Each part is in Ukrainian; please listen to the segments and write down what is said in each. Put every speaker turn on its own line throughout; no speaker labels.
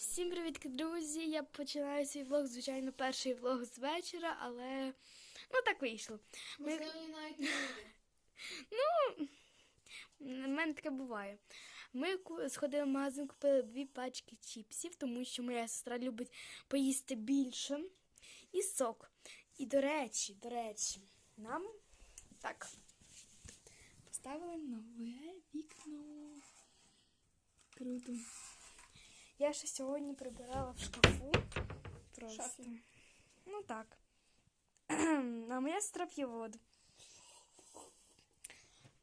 Всім привіт, друзі! Я починаю свій влог, звичайно, перший влог з вечора, але ну так вийшло. Ми...
Можливо, і навіть не буде.
У мене таке буває. Ми сходили в магазин, купили дві пачки чіпсів, тому що моя сестра любить поїсти більше. І сок. І до речі, до речі, нам так поставили нове вікно. Круто. Я ще сьогодні прибирала в шкафу. Просто.
Шафі.
Ну так. А моя сестра п'є воду.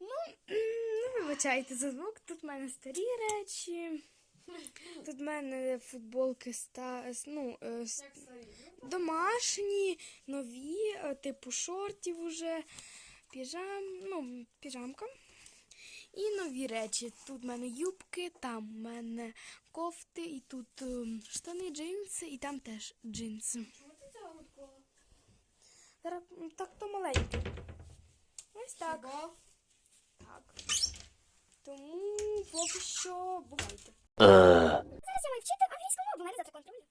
Ну, ну, вибачайте за звук. Тут в мене старі речі. Тут в мене футболки ста, ну, е, с- домашні, нові, е, типу шортів уже, піжам, ну, піжамка. І нові речі. Тут в мене юбки, там в мене кофти, і тут ем, штани, джинси, і там теж джинси.
Чому ти цього відкола?
Зараз так то маленьке. Ось так.
Бо
Так. Тому поки що бувайте.
Зараз я маю вчити англійську мову, мене завтра контроль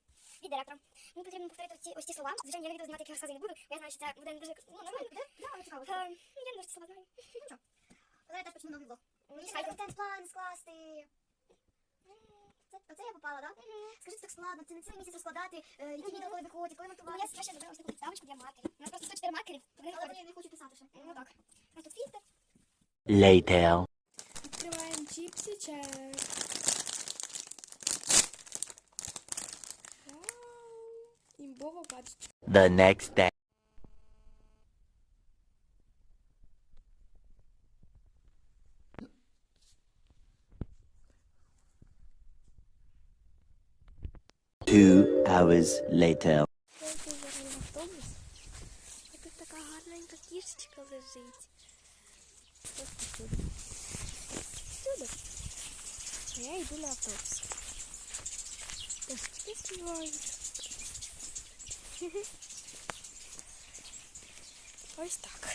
від директора. Мені потрібно повторити ці, ось ці слова. Звичайно, я не буду знати, як розкази не буду. Я знаю, що це буде не дуже ну, нормально, буде? Да, але цікаво. Е, Я не дуже ці слова знаю. Ну, що? Зараз я теж почну новий влог. Мені контент-план скласти. Це, оце я попала, так? Скажи, це так складно, це не цілий місяць розкладати, е, які відео коли виходять, коли монтувати. Я ще зробила ось таку підставочку для маркерів. У нас просто 104 маркерів. Вони
але я не хочу писати ще.
Ну так. Нас тут фільтр.
Later.
Відкриваємо чіпси чек. Імбова пачечка.
The next day. Hours later.
Тут така гарненька кішечка лежить. Сюди. Я йду на автобус. Пташечки співають. Ось так.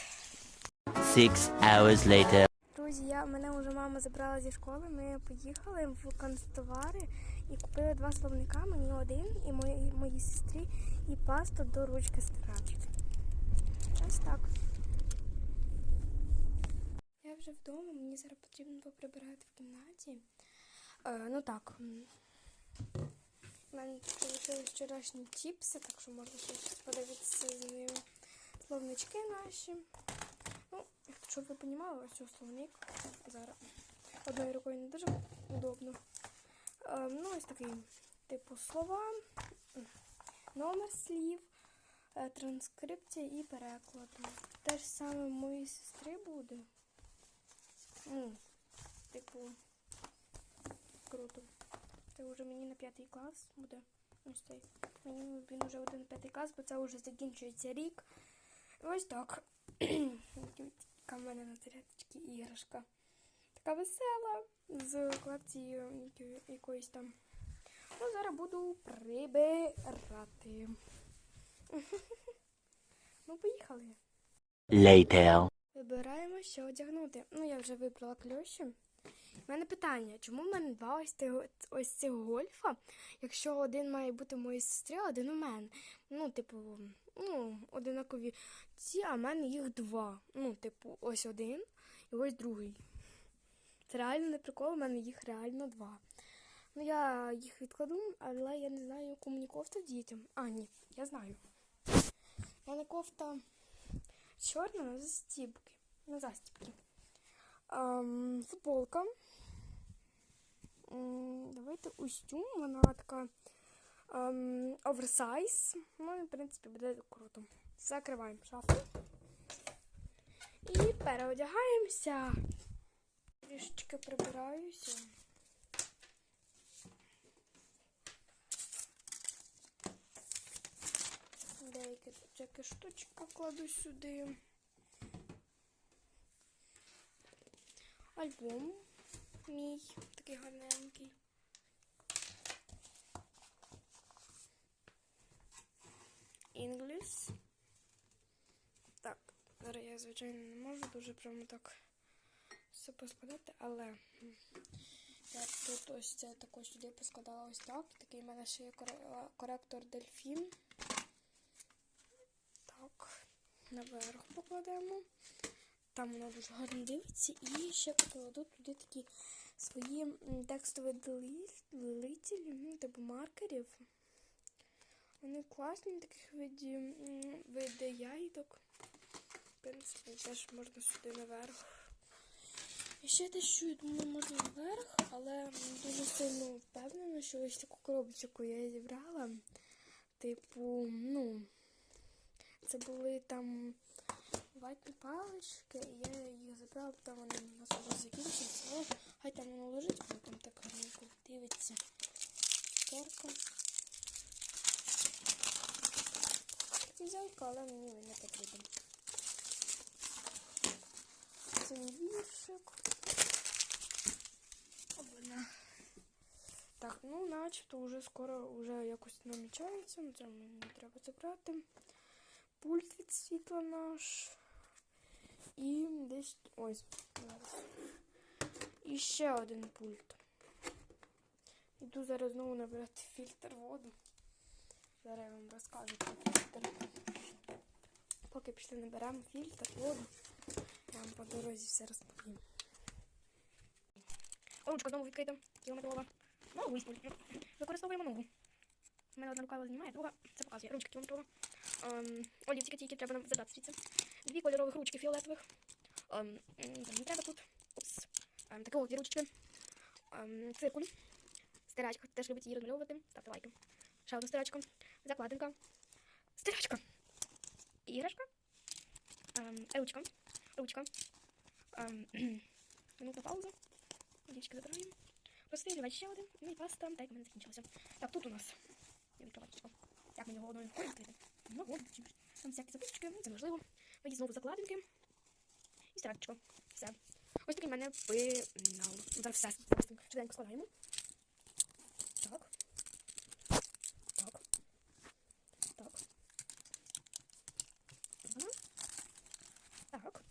Six hours later.
Друзі, я, мене вже мама забрала зі школи. Ми поїхали в канцтовари і купили два словника, мені один і моїй, моїй сестрі, і пасту до ручки стирати. Ось так. Я вже вдома, мені зараз потрібно поприбирати в кімнаті. Е, ну так. У мене залишились вчорашні чіпси, так що можна щось подивитися з ними. Словнички наші. Ну, щоб ви розуміли, ось цей словник зараз. Одною рукою не дуже удобно. Ем, ну, ось такий, типу, слова, номер слів, е, транскрипція і переклад. Те ж саме моїй сестри буде. Ну, типу, круто. Це вже мені на п'ятий клас буде. Ось цей. Мені він вже один п'ятий клас, бо це вже закінчується рік. Ось так. Така в мене на зарядочці іграшка. Така весела з колекцією якоїсь там. Ну, зараз буду прибирати. Ну, поїхали.
Later.
Вибираємо, що одягнути. Ну, я вже вибрала кльоші. У мене питання, чому в мене два ось цих, ось цих гольфа, якщо один має бути в моїй сестри, а один у мене. Ну, типу, ну, одинакові ці, а в мене їх два. Ну, типу, ось один і ось другий. Це реально не прикол, у мене їх реально два. Ну, я їх відкладу, але я не знаю, яку мені кофту дітям. А, ні, я знаю. У мене кофта чорна на застібки. На застібки. Ем, футболка. М, Давайте костюм. Вона така ем, оверсайз. Ну, в принципі, буде круто. Закриваємо шафу. І переодягаємося. Трішечки прибираюся. Тут всякі штучки кладу сюди. Альбом мій такий гарненький. English. Так, зараз я, звичайно, не можу дуже прямо так все поскладати, але Я тут ось це також сюди поскладала ось так. Такий в мене ще є коректор дельфін. Наверх покладемо. Там воно дуже гарно дивиться. І ще покладу туди такі свої текстові делителі, типу маркерів. Вони класні, таких виді, види яйдок. В принципі, теж можна сюди наверх. І ще те, що я думаю, можна наверх, але дуже сильно впевнена, що ось таку коробочку я зібрала. Типу, ну, це були там ватні палички, і я їх забрала, там вони у нас вже закінчилися. Але хай там воно лежить, воно там так гарненько дивиться. Це взялка, але мені він не потрібен. Це віршик. Обана. Так, ну начебто вже скоро вже якось намічається, це мені треба забрати. Пульт від світла наш. І десь ось. Зараз. І ще один пульт. Іду зараз знову набирати фільтр воду. Зараз я вам розкажу про фільтр. Поки пішли наберемо фільтр воду, я вам по дорозі все розповім. Ручка знову відкрита, кілометрова. Нову іспользуємо. Використовуємо нову. У мене одна рука знімає, друга це показує. Ручка кілометрова. Ем, олівці тільки треба нам задати звідси. Дві кольорових ручки фіолетових. Ем, не треба тут. Упс. Ем, такі дві ручки. Циркуль. Стирачка. Теж любить її розмальовувати. Ставте лайки. Ще одна стирачка. Закладинка. Стирачка. Іграшка. Ручка. Ручка. Минутна пауза. Дівчики забираємо. Простий олівець ще один. Ну і паста. Так, в мене закінчилося. Так, тут у нас. Я відкриваю. Як мені його одною Ну, от, чим ж. Там всякі записочки, це можливо. Мої знову закладинки. І стирачечко. Все. Ось такий в мене пенал. Ну, Зараз все швиденько складаємо. Так. Так. Так. Так.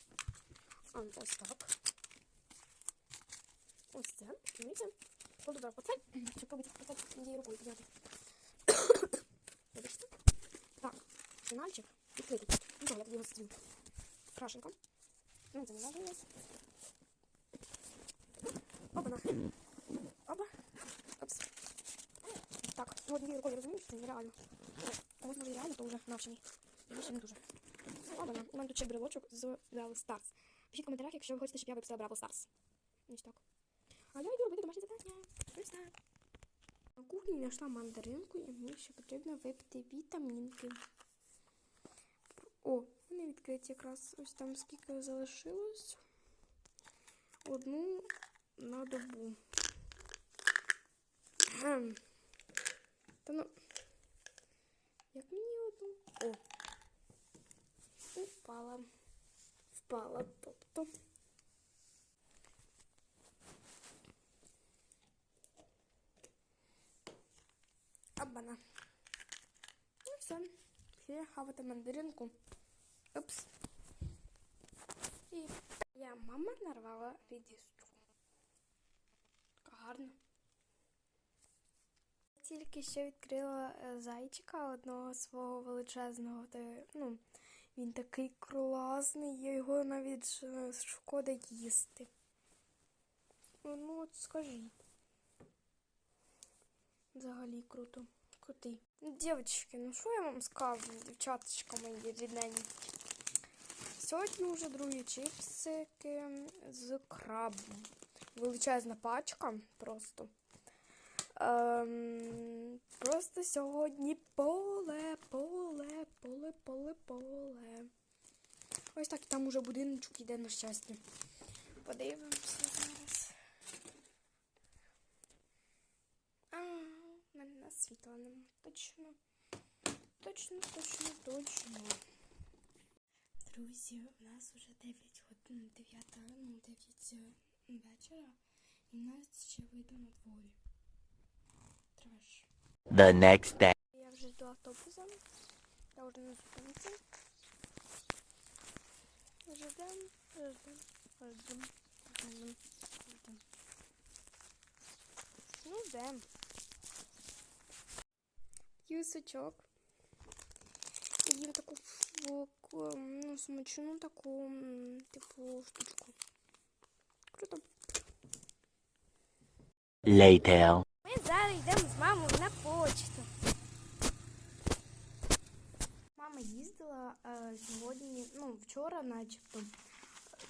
А, ось так. Ось це. Дивіться. Кладу зараз оце. Щоб пробити оце моєю рукою підняти. Вибачте. Так. Фінальчик. Відкритий. Ну, то, я тоді його стрім. Крашенка. Ну, це не важливо. Опа-на. Опа. Опс. Так, ну однією рукою розумію, що це нереально. Комусь може і реально, то вже навчений. Я ще не дуже. Опа-на. У мене тут ще брелочок з Brawl Stars. Пишіть в коментарях, якщо ви хочете, щоб я виписала Бравл Старс. Ось так. А я йду робити домашнє завдання. Ось так. На кухні знайшла мандаринку і мені ще потрібно випити вітамінки. Відкриті якраз ось там скільки залишилось. Одну на добу. Та ну. Як мені одну? О. Упала. Впала, тобто. Абана. Ну все. Пішли хавати мандаринку. Упс. І я мама нарвала редиску. Така гарна. Тільки що відкрила е, зайчика одного свого величезного. Ну, він такий класний, я його навіть е, шкода їсти. Ну, ну от скажіть. Взагалі круто. Крутий. Дівчатки, ну що я вам скажу, дівчаточка мої рідненькі. Сьогодні вже другі чипсики з крабом. Величезна пачка просто. Ем, просто сьогодні поле, поле, поле, поле, поле. Ось так, і там уже будиночок іде на щастя. Подивимося зараз. А, в мене світла нема. Точно. Точно, точно, точно. Друзі, у нас вже 9 годин, 9, ну, 9 вечора, і нас ще видно на дворі. Треш.
The next day.
Я вже йду автобусом. Я вже на зупинці. Ждем, ждем, ждем, ждем, ждем. Ну, йдемо. П'ю сучок. І їм таку фу- ну, смачну таку, типу, штучку. Круто.
Later.
Ми зараз йдемо з мамою на почту. Мама їздила е, сьогодні, ну, вчора, начебто.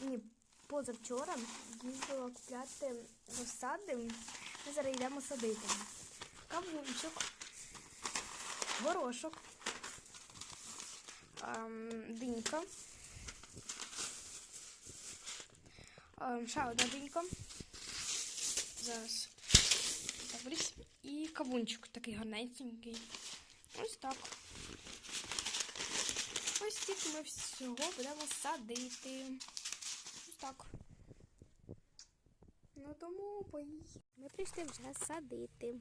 Ні, позавчора їздила купляти розсади. Ми зараз йдемо садити. Кавунчик, горошок, динька. Ще одна динька. Зараз. Добрись. І кавунчик такий гарненький. Ось так. Ось тільки ми всього будемо садити. Ось так. Ну тому поїхали. Ми прийшли вже садити.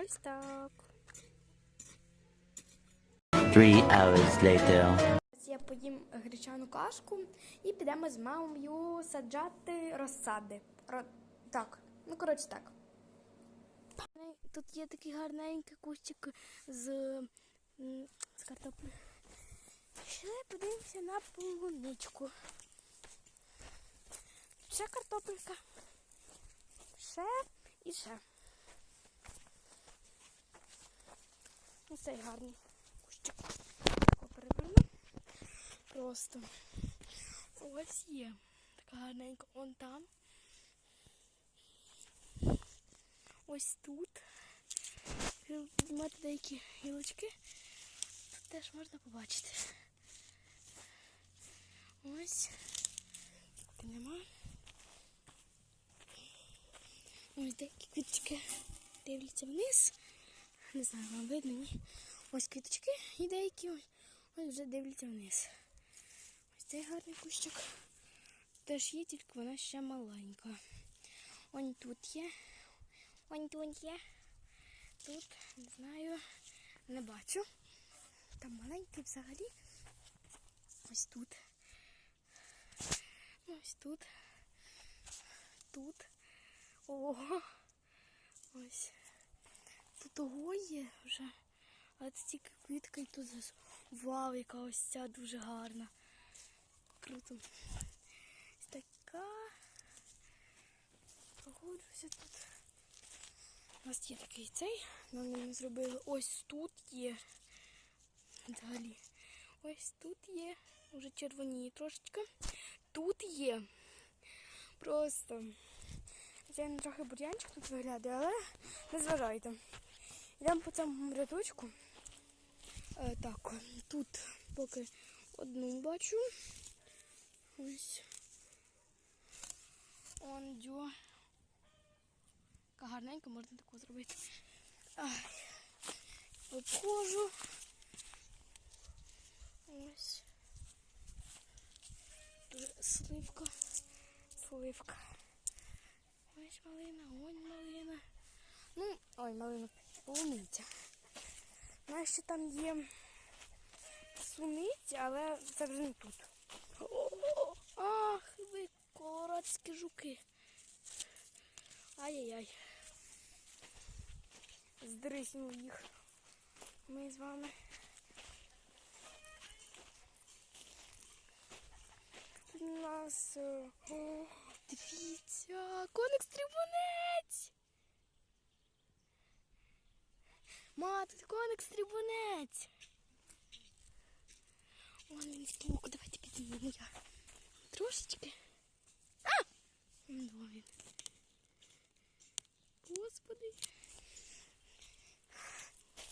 Ось так.
Three hours later.
Я поїм гречану кашку і підемо з мамою саджати розсади. Ро... Так, ну коротше так. Тут є такий гарненький кущик з, з картоплі. Ще подивимося на полуничку. Ще картопелька. Ще і ще. Цей гарний кущик. Переверну. Просто. Ось є. Така гарненька. Он там. Ось тут. Піднімати деякі гілочки. Тут теж можна побачити. Ось. Тут нема. Ось деякі квіточки дивляться вниз. Не знаю, вам видно, ні. Ось квіточки і деякі ось, ось вже дивляться вниз. Ось цей гарний кущик. Теж є, тільки вона ще маленька. Он тут є. Он тут є. Тут, не знаю, не бачу. Там маленький взагалі. Ось тут. Ось тут. Тут. Ого. Ось. Тут ого є вже. А це тільки квітка і тут зас- Вау, яка ось ця дуже гарна. Круто. Ось така. Погоджуся тут. У нас є такий цей. Нам не зробили. Ось тут є. Далі. Ось тут є. Уже червоніє трошечки. Тут є. Просто. Це трохи бур'янчик тут виглядає, але не зважайте. Йдемо по цьому рядочку. Е, так, тут поки одну бачу. Ось. Он дьо. Така гарненька, можна таку зробити. Ай. Обходжу. Ось. Тут Сливка. Сливка. Ось малина, ось малина. Ну, ой, малина, полуниця. Знаю, що там є суниця, але це вже не тут. О, ах, ви колорадські жуки. Ай-яй-яй. Здриснув їх. Ми з вами. Тут у нас. е, О, дивіться, коник стрибунець. Ма, тут коник стрибунець. Вон він з давайте піднімемо я. Трошечки. А! Вон він. Господи.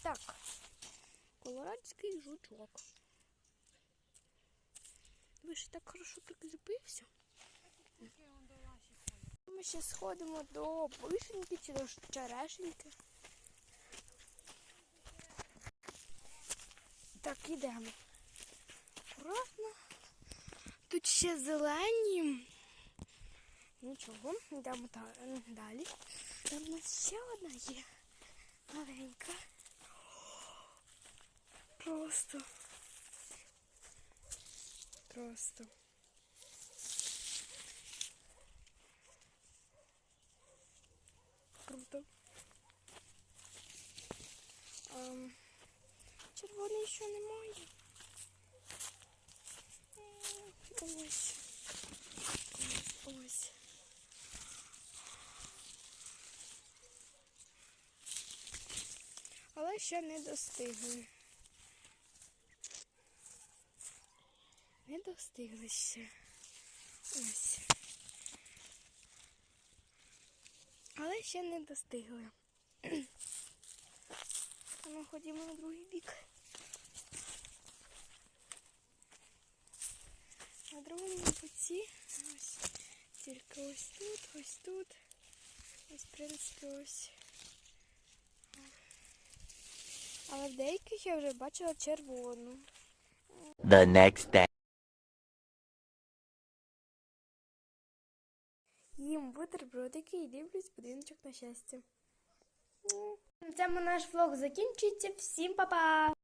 Так. Колорадський жучок. Ви ж так хорошо прикріпився. Ми ще сходимо до вишеньки чи до черешеньки. Так, ідемо. Акуратно. Тут ще зелені. Нічого, йдемо далі. Там у нас ще одна є. Маленька. Просто. Просто. Круто. Ем, червоний ще немає. Ось. Ось. Але ще не достигли. Не достигли ще. Ось. Але ще не достигли. Ми ходімо на другий бік. На другому ось тільки ось тут, ось тут. Ось, в принципі, ось. Але в деяких я вже бачила червону.
The next day.
Їм бутербродики і дивлюсь будиночок на щастя. На цьому наш влог закінчується. Всім па-па!